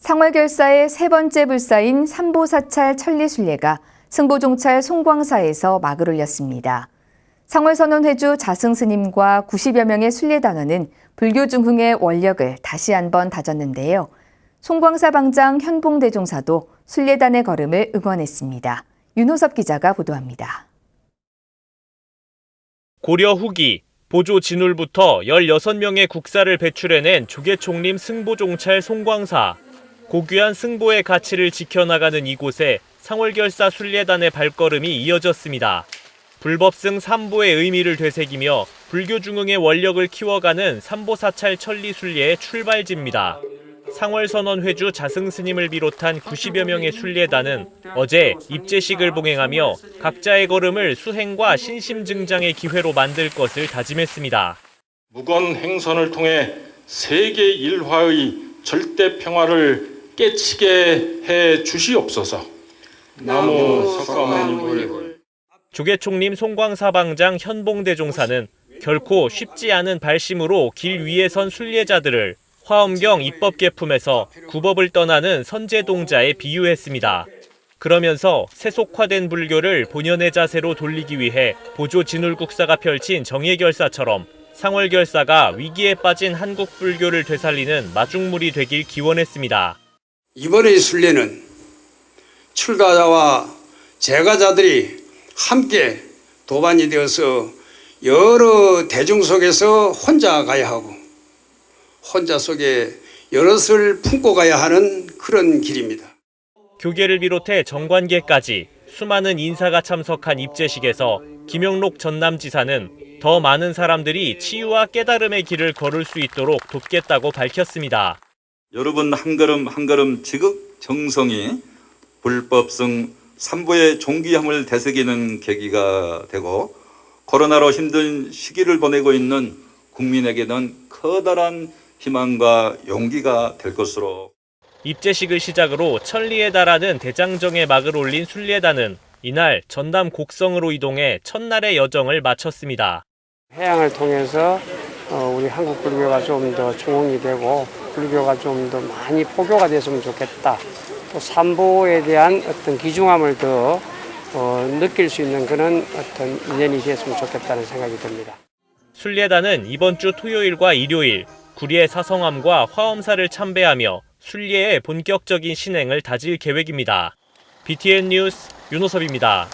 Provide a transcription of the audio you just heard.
상월결사의 세 번째 불사인 삼보사찰 천리순례가 승보종찰 송광사에서 막을 올렸습니다. 상월선언 회주 자승스님과 90여 명의 순례단원은 불교 중흥의 원력을 다시 한번 다졌는데요. 송광사 방장 현봉대종사도 순례단의 걸음을 응원했습니다. 윤호섭 기자가 보도합니다. 고려 후기 보조 진울부터 16명의 국사를 배출해낸 조계총림 승보종찰 송광사. 고귀한 승보의 가치를 지켜나가는 이곳에 상월결사 순례단의 발걸음이 이어졌습니다. 불법승 삼보의 의미를 되새기며 불교 중흥의 원력을 키워가는 삼보사찰 천리순례의 출발지입니다. 상월선언 회주 자승스님을 비롯한 90여 명의 순례단은 어제 입제식을 봉행하며 각자의 걸음을 수행과 신심증장의 기회로 만들 것을 다짐했습니다. 무건 행선을 통해 세계 일화의 절대 평화를 깨치게 해 주시옵소서. 나무 석가모니불 조계총림 송광사방장 현봉대종사는 결코 쉽지 않은 발심으로 길 위에 선 순례자들을 화엄경 입법 개품에서 구법을 떠나는 선제동자에 비유했습니다. 그러면서 세속화된 불교를 본연의 자세로 돌리기 위해 보조 진울국사가 펼친 정예결사처럼 상월결사가 위기에 빠진 한국 불교를 되살리는 마중물이 되길 기원했습니다. 이번의 순례는 출가자와 재가자들이 함께 도반이 되어서 여러 대중 속에서 혼자 가야 하고 혼자 속에 여럿을 품고 가야 하는 그런 길입니다. 교계를 비롯해 정관계까지 수많은 인사가 참석한 입제식에서 김영록 전남지사는 더 많은 사람들이 치유와 깨달음의 길을 걸을 수 있도록 돕겠다고 밝혔습니다. 여러분 한 걸음 한 걸음 지극 정성이 불법성 삼보의 존귀함을 되새기는 계기가 되고 코로나로 힘든 시기를 보내고 있는 국민에게는 커다란 희망과 용기가 될 것으로 입제식을 시작으로 천리에 달하는 대장정에 막을 올린 순례단은 이날 전남 곡성으로 이동해 첫날의 여정을 마쳤습니다. 해양을 통해서 어, 우리 한국 불교가 좀더 중흥이 되고 불교가 좀 더 많이 포교가 됐으면 좋겠다. 또 삼보에 대한 어떤 귀중함을 더 어, 느낄 수 있는 그런 어떤 인연이 됐으면 좋겠다는 생각이 듭니다. 순례단은 이번 주 토요일과 일요일 구리의 사성암과 화엄사를 참배하며 순례의 본격적인 신행을 다질 계획입니다. BTN 뉴스 윤호섭입니다.